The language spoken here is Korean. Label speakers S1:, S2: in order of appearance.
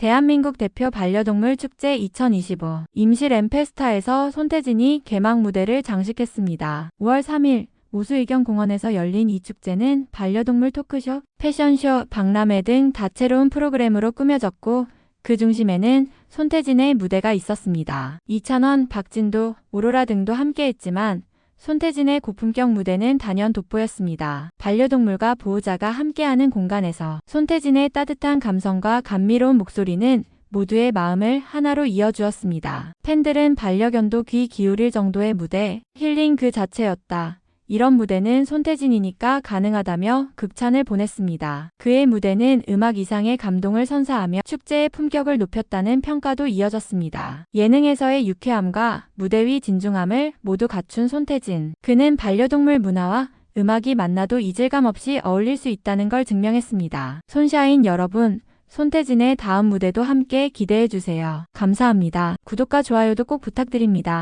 S1: 대한민국 대표 반려동물 축제 2025 임시 램페스타에서 손태진이 개막 무대를 장식했습니다. 5월 3일 우수의경 공원에서 열린 이 축제는 반려동물 토크쇼, 패션쇼, 박람회 등 다채로운 프로그램으로 꾸며졌고 그 중심에는 손태진의 무대가 있었습니다. 이찬원, 박진도, 오로라 등도 함께했지만 손태진의 고품격 무대는 단연 돋보였습니다. 반려동물과 보호자가 함께하는 공간에서 손태진의 따뜻한 감성과 감미로운 목소리는 모두의 마음을 하나로 이어주었습니다. 팬들은 반려견도 귀 기울일 정도의 무대, 힐링 그 자체였다. 이런 무대는 손태진이니까 가능하다며 극찬을 보냈습니다. 그의 무대는 음악 이상의 감동을 선사하며 축제의 품격을 높였다는 평가도 이어졌습니다. 예능에서의 유쾌함과 무대 위 진중함을 모두 갖춘 손태진. 그는 반려동물 문화와 음악이 만나도 이질감 없이 어울릴 수 있다는 걸 증명했습니다. 손샤인 여러분, 손태진의 다음 무대도 함께 기대해주세요. 감사합니다. 구독과 좋아요도 꼭 부탁드립니다.